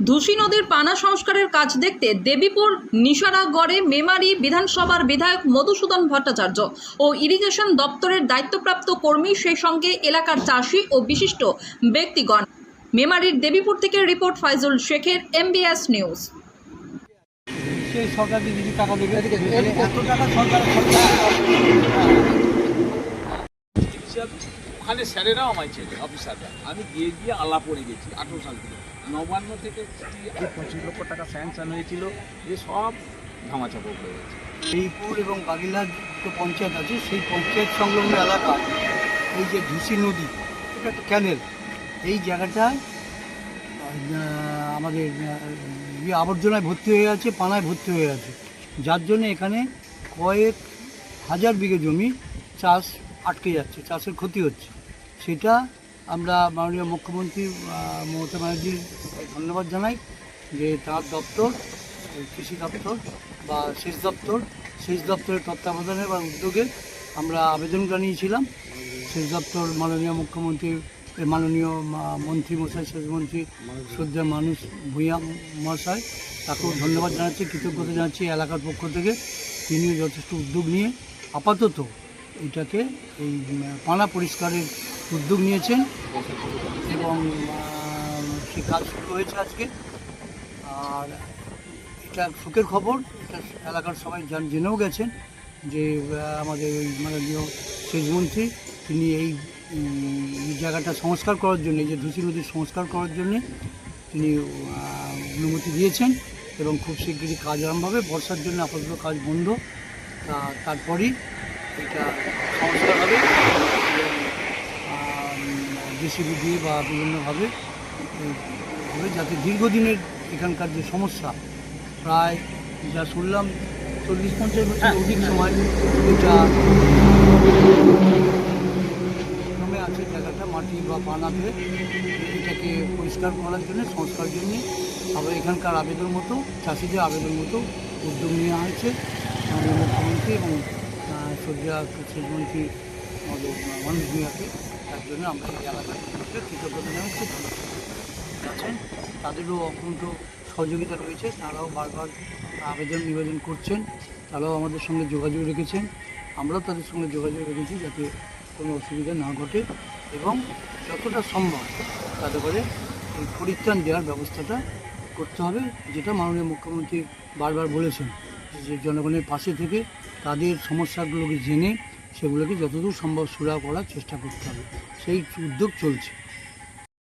ধুসি নদীর পানা সংস্কারের কাজ দেখতে দেবীপুর নিশারাগড়ে মেমারি বিধানসভার বিধায়ক মধুসূদন ভট্টাচার্য ও ইরিগেশন দপ্তরের দায়িত্বপ্রাপ্ত কর্মী সেই সঙ্গে এলাকার চাষি ও বিশিষ্ট ব্যক্তিগণ। মেমারির দেবীপুর থেকে রিপোর্ট ফাইজুল শেখের এমবিএস নিউজ। সেই টাকা দেবে? এত টাকা সরকার ওখানে স্যারেরাও আমায় চেনে, অফিসাররা। আমি গিয়ে গিয়ে আলাপ পড়ে গেছি, আঠেরো সাল থেকে। নবান্ন থেকে পঁচিশ লক্ষ টাকা স্যাংশন হয়েছিল এ সব ধামাচাপা পড়ে গেছে। শ্রীপুর এবং বাগিলার যে পঞ্চায়েত আছে, সেই পঞ্চায়েত সংলগ্ন এলাকা, এই যে ধুসি নদী, এটা একটা ক্যানেল এই জায়গাটায় আমাদের ইয়ে আবর্জনায় ভর্তি হয়ে আছে, পানায় ভর্তি হয়ে আছে। যার জন্য এখানে কয়েক হাজার বিঘে জমি চাষ আটকে যাচ্ছে, চাষের ক্ষতি হচ্ছে। সেটা আমরা মাননীয় মুখ্যমন্ত্রী মমতা ব্যানার্জির ধন্যবাদ জানাই যে তার দপ্তর কৃষি দপ্তর বা সেচ দপ্তর, সেচ দপ্তরের তত্ত্বাবধানে বা উদ্যোগে আমরা আবেদন জানিয়েছিলাম। সেচ দপ্তর মাননীয় মুখ্যমন্ত্রী মাননীয় মন্ত্রী মশাই সেচমন্ত্রী শ্রদ্ধা মানুষ ভূঁইয়া মহাশয়, তাকেও ধন্যবাদ জানাচ্ছি, কৃতজ্ঞতা জানাচ্ছি এলাকার পক্ষ থেকে। তিনি যথেষ্ট উদ্যোগ নিয়ে আপাতত এটাকে এই পানা পরিষ্কারের উদ্যোগ নিয়েছেন এবং সে কাজ শুরু হয়েছে আজকে। আর এটা সুখের খবর, এটা এলাকার সবাই জান, জেনেও গেছেন যে আমাদের ওই মাননীয় সেচমন্ত্রী তিনি এই জায়গাটা সংস্কার করার জন্য যে ধুসি নদীর সংস্কার করার জন্য তিনি অনুমতি দিয়েছেন এবং খুব শিগগিরই কাজ আরম্ভ হবে। বর্ষার জন্য আপাতত কাজ বন্ধ। তা, তারপরেই এটা হবে জেসিবি দিয়ে বা বিভিন্নভাবে হবে যাতে দীর্ঘদিনের এখানকার যে সমস্যা প্রায় যা শুনলাম চল্লিশ পঞ্চাশ বছর অধিক সময় এটা জমে আছে জায়গাটা মাটি বা পানাতে এটাকে পরিষ্কার করার জন্য সংস্কার জন্য আবার এখানকার আবেদন মতো চাষিদের আবেদন মতো উদ্যোগ নেওয়া হয়েছে মুখ্যমন্ত্রী এবং সজ্জা সেচমন্ত্রী আমাদের মানুষ ভূঁইয়াকে তার জন্য আমরা এই এলাকার কৃতজ্ঞতা জানাচ্ছি আছেন তাদেরও অকুণ্ঠ সহযোগিতা রয়েছে, তারাও বারবার আবেদন নিবেদন করছেন, তারাও আমাদের সঙ্গে যোগাযোগ রেখেছেন, আমরাও তাদের সঙ্গে যোগাযোগ রেখেছি যাতে কোনো অসুবিধা না ঘটে এবং যতটা সম্ভব তাদের করে এই পরিত্রাণ দেওয়ার ব্যবস্থাটা করতে হবে, যেটা মাননীয় মুখ্যমন্ত্রী বারবার বলেছেন, যে জনগণের পাশে থেকে তাদের সমস্যাগুলোকে জেনে সেগুলোকে যতদূর সম্ভব সুরা করার চেষ্টা করতে হবে। সেই উদ্যোগ চলছে।